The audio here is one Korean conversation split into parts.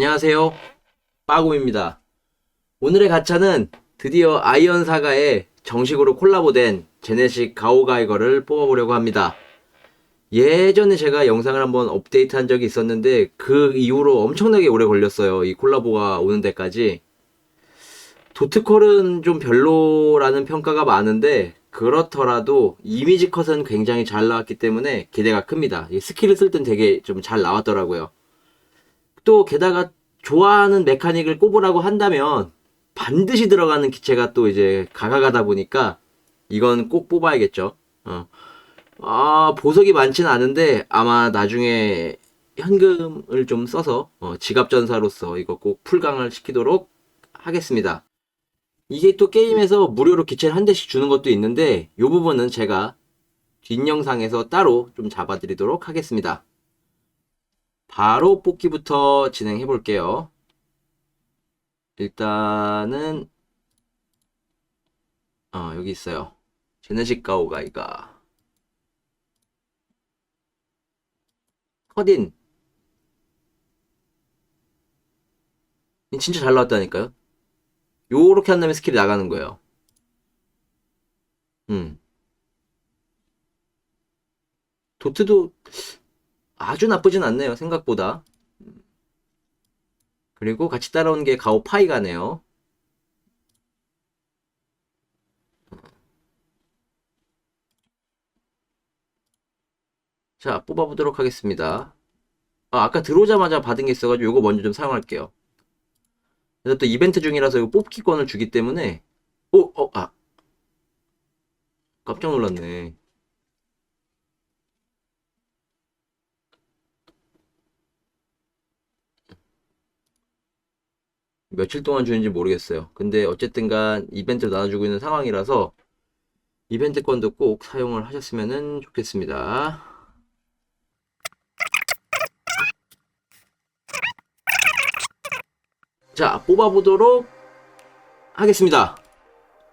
안녕하세요. 빠곰입니다. 오늘의 가차는 드디어 아이언 사가에 정식으로 콜라보된 제네식 가오가이거를 뽑아보려고 합니다. 예전에 제가 영상을 한번 업데이트 한 적이 있었는데 그 이후로 엄청나게 오래 걸렸어요. 이 콜라보가 오는 데까지. 도트콜은 좀 별로라는 평가가 많은데 그렇더라도 이미지 컷은 굉장히 잘 나왔기 때문에 기대가 큽니다. 이 스킬을 쓸 땐 되게 좀 잘 나왔더라고요. 또 게다가 좋아하는 메카닉을 꼽으라고 한다면 반드시 들어가는 기체가 또 이제 가가가다 보니까 이건 꼭 뽑아야겠죠. 어. 아, 보석이 많지는 않은데 아마 나중에 현금을 좀 써서 어, 지갑전사로서 이거 꼭 풀강을 시키도록 하겠습니다. 이게 또 게임에서 무료로 기체를 한 대씩 주는 것도 있는데 이 부분은 제가 뒷 영상에서 따로 좀 잡아드리도록 하겠습니다. 바로 뽑기부터 진행해 볼게요. 일단은 어, 여기 있어요. 제네식 가오가이가 커딘 진짜 잘 나왔다니까요. 요렇게 한 다음에 스킬이 나가는 거예요. 음. 도트도 아주 나쁘진 않네요. 생각보다. 그리고 같이 따라온 게 가오파이가네요. 자, 뽑아보도록 하겠습니다. 아, 아까 들어오자마자 받은 게 있어가지고 요거 먼저 좀 사용할게요. 그래서 또 이벤트 중이라서 이거 뽑기권을 주기 때문에 오, 어, 아. 깜짝 놀랐네. 며칠 동안 주는지 모르겠어요. 근데 어쨌든 간 이벤트를 나눠주고 있는 상황이라서 이벤트권도 꼭 사용을 하셨으면 좋겠습니다. 자, 뽑아보도록 하겠습니다.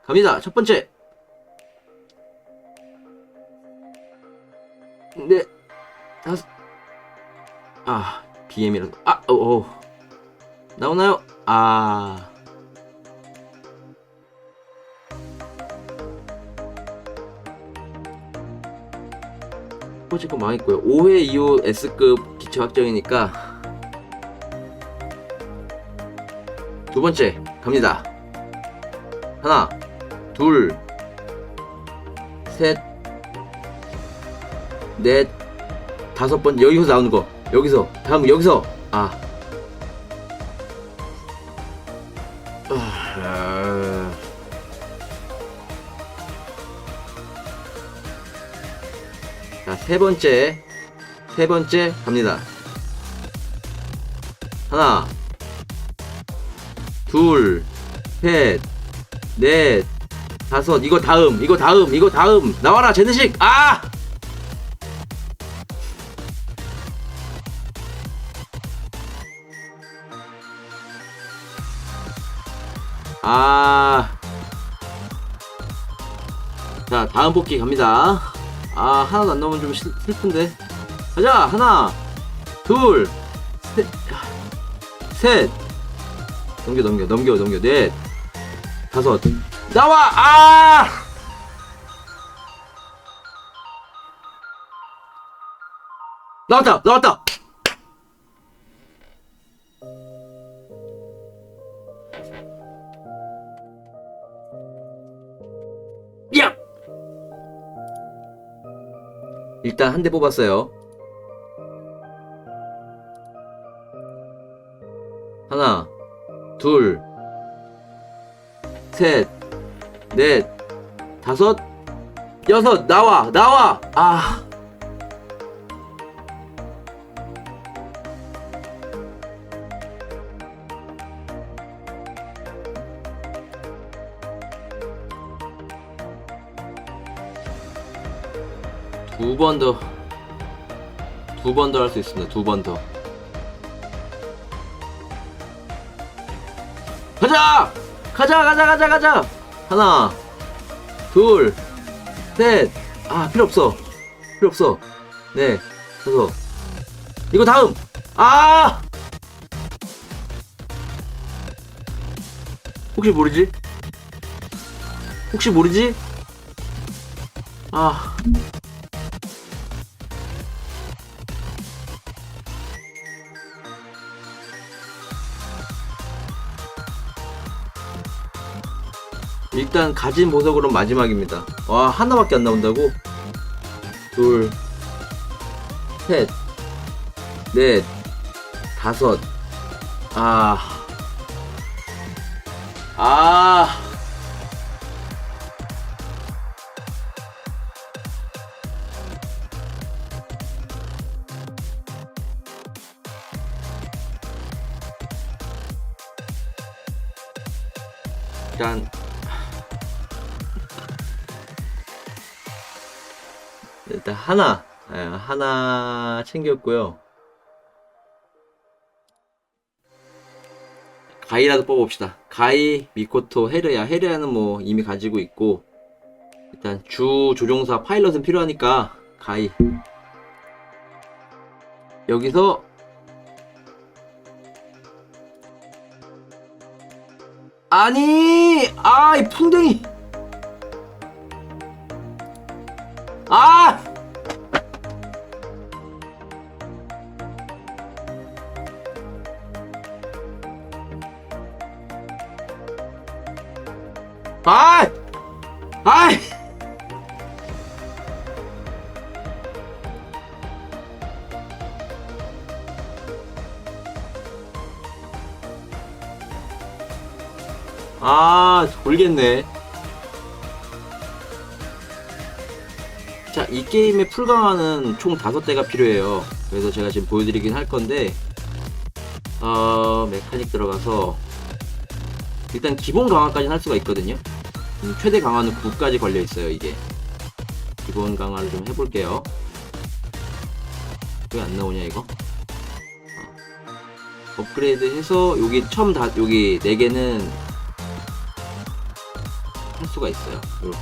갑니다. 첫 번째. 네, 다섯. 아, BM이라서. 아, 어, 어. 나오나요? 아. 포지가 망했고요. 5회 이후 S급 기체 확정이니까 두 번째 갑니다. 하나, 둘, 셋, 넷, 다섯 번 여기서 나오는 거 여기서 다음 여기서 아. 아. 자, 세 번째. 세 번째 갑니다. 하나, 둘, 셋, 넷, 다섯. 이거 다음, 이거 다음, 이거 다음. 나와라, 제네식! 아! 아. 자, 다음 뽑기 갑니다. 아, 하나도 안 나오면 좀 슬, 슬픈데. 가자! 하나, 둘, 셋, 셋. 넘겨, 넘겨, 넘겨, 넘겨. 넷, 다섯. 나와! 아! 나왔다! 나왔다! 일단 한 대 뽑았어요. 하나, 둘, 셋, 넷, 다섯, 여섯, 나와, 나와! 아. 두 번 더, 두 번 더 할 수 있습니다. 두 번 더. 가자! 가자, 가자, 가자, 가자! 하나, 둘, 셋. 아, 필요 없어. 필요 없어. 네, 다섯. 이거 다음! 아! 혹시 모르지? 혹시 모르지? 아. 일단 가진 보석으로 마지막입니다. 와 하나밖에 안 나온다고? 둘, 셋, 넷, 다섯. 아, 아. 일단 일단 하나 예, 하나 챙겼고요. 가이라도 뽑아봅시다. 가이, 미코토, 헤르야. 헤르야는 뭐 이미 가지고 있고 일단 주 조종사 파일럿은 필요하니까 가이. 여기서 아니, 아, 이 풍뎅이. 아, 돌겠네. 자, 이 게임의 풀강화는 총 다섯 대가 필요해요. 그래서 제가 지금 보여드리긴 할 건데, 어, 메카닉 들어가서, 일단 기본 강화까지는 할 수가 있거든요. 음, 최대 강화는 9까지 걸려 있어요, 이게. 기본 강화를 좀 해볼게요. 왜 안 나오냐, 이거? 어. 업그레이드 해서, 여기 처음 다, 여기 4개는 할 수가 있어요. 이렇게.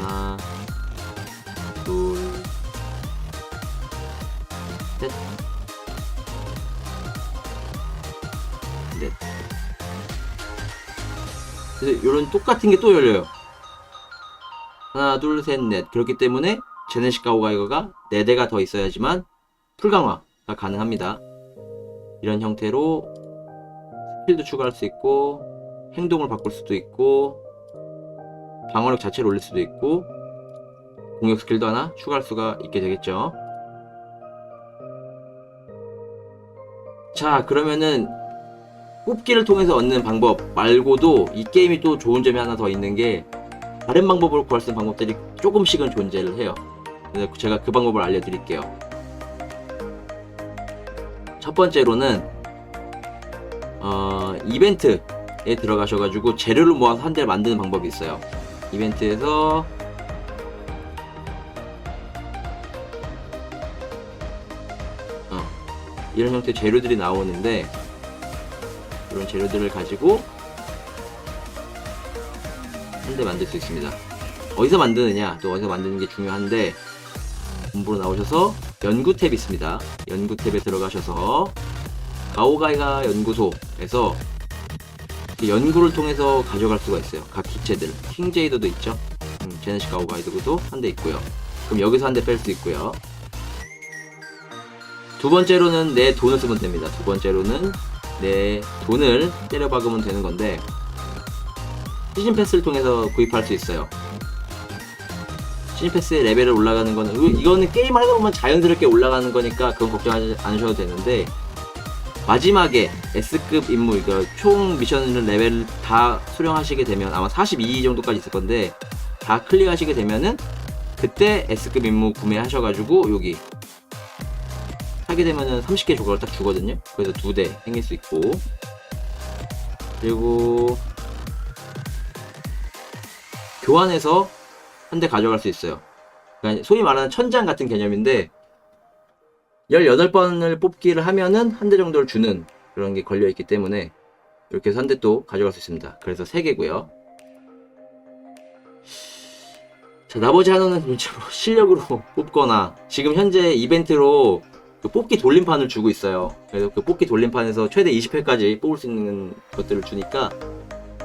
하나, 둘, 셋, 넷. 그래서 이런 똑같은 게 또 열려요. 하나, 둘, 셋, 넷. 그렇기 때문에 제네식 가오가이거가 4대가 더 있어야지만 풀강화가 가능합니다. 이런 형태로 스킬도 추가할 수 있고 행동을 바꿀 수도 있고 방어력 자체를 올릴 수도 있고 공격 스킬도 하나 추가할 수가 있게 되겠죠. 자 그러면은 뽑기를 통해서 얻는 방법 말고도 이 게임이 또 좋은 점이 하나 더 있는 게 다른 방법으로 구할 수 있는 방법들이 조금씩은 존재를 해요. 그래서 제가 그 방법을 알려드릴게요. 첫 번째로는 어, 이벤트 에 들어가셔가지고 재료를 모아서 한 대를 만드는 방법이 있어요. 이벤트에서 어, 이런 형태의 재료들이 나오는데 이런 재료들을 가지고 한 대 만들 수 있습니다. 어디서 만드느냐 또 어디서 만드는 게 중요한데 본부로 나오셔서 연구 탭이 있습니다. 연구 탭에 들어가셔서 가오가이가 연구소에서 연구를 통해서 가져갈 수가 있어요. 각 기체들. 킹제이더도 있죠. 음, 제네시 가오가이드도 한 대 있고요. 그럼 여기서 한 대 뺄 수 있고요. 두 번째로는 내 돈을 쓰면 됩니다. 두 번째로는 내 돈을 때려 박으면 되는 건데 시즌 패스를 통해서 구입할 수 있어요. 시즌 패스의 레벨을 올라가는 거는 이거- 이거는 게임 하다 보면 자연스럽게 올라가는 거니까 그건 걱정하지 않으셔도 되는데 마지막에 S급 임무 이거 총 미션 레벨을 다 수령하시게 되면 아마 42 정도까지 있을 건데 다 클리어하시게 되면은 그때 S급 임무 구매하셔가지고 여기 하게 되면은 30개 조각을 딱 주거든요. 그래서 두 대 생길 수 있고 그리고 교환해서 한 대 가져갈 수 있어요. 그러니까 소위 말하는 천장 같은 개념인데 18번을 뽑기를 하면은 한 대 정도를 주는 그런 게 걸려 있기 때문에 이렇게 해서 한 대 또 가져갈 수 있습니다. 그래서 3개고요. 자, 나머지 하나는 좀 실력으로 뽑거나 지금 현재 이벤트로 그 뽑기 돌림판을 주고 있어요. 그래서 그 뽑기 돌림판에서 최대 20회까지 뽑을 수 있는 것들을 주니까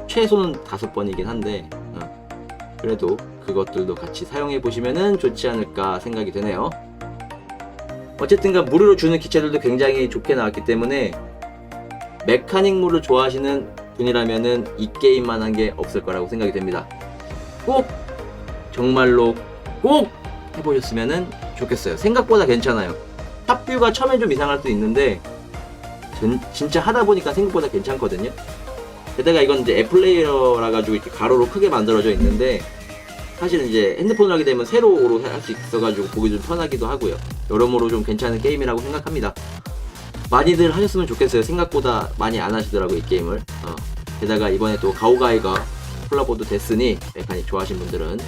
최소는 다섯 번이긴 한데 어, 그래도 그것들도 같이 사용해 보시면은 좋지 않을까 생각이 되네요. 어쨌든간 무료로 주는 기체들도 굉장히 좋게 나왔기 때문에 메카닉물을 좋아하시는 분이라면은 이 게임만한 게 없을 거라고 생각이 됩니다. 꼭 정말로 꼭 해보셨으면은 좋겠어요. 생각보다 괜찮아요. 탑뷰가 처음엔 좀 이상할 수도 있는데 전- 진짜 하다 보니까 생각보다 괜찮거든요. 게다가 이건 이제 애플레이어라 가지고 이렇게 가로로 크게 만들어져 있는데 사실은 이제 핸드폰으로 하게 되면 세로로 할 수 있어가지고 보기 좀 편하기도 하고요. 여러모로 좀 괜찮은 게임이라고 생각합니다. 많이들 하셨으면 좋겠어요. 생각보다 많이 안 하시더라고요, 이 게임을. 어. 게다가 이번에 또 가오가이가 콜라보도 됐으니 메카닉 좋아하시는 분들은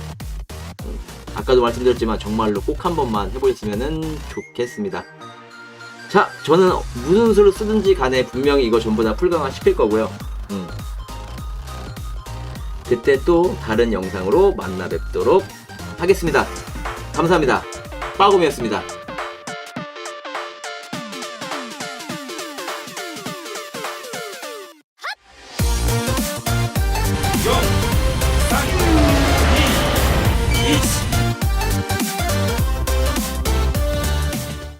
음, 아까도 말씀드렸지만 정말로 꼭 한 번만 해보셨으면 좋겠습니다. 자, 저는 무슨 수를 쓰든지 간에 분명히 이거 전부 다 풀강화 시킬 거고요. 음. 그때 또 다른 영상으로 만나 뵙도록 하겠습니다. 감사합니다. 빠곰이었습니다.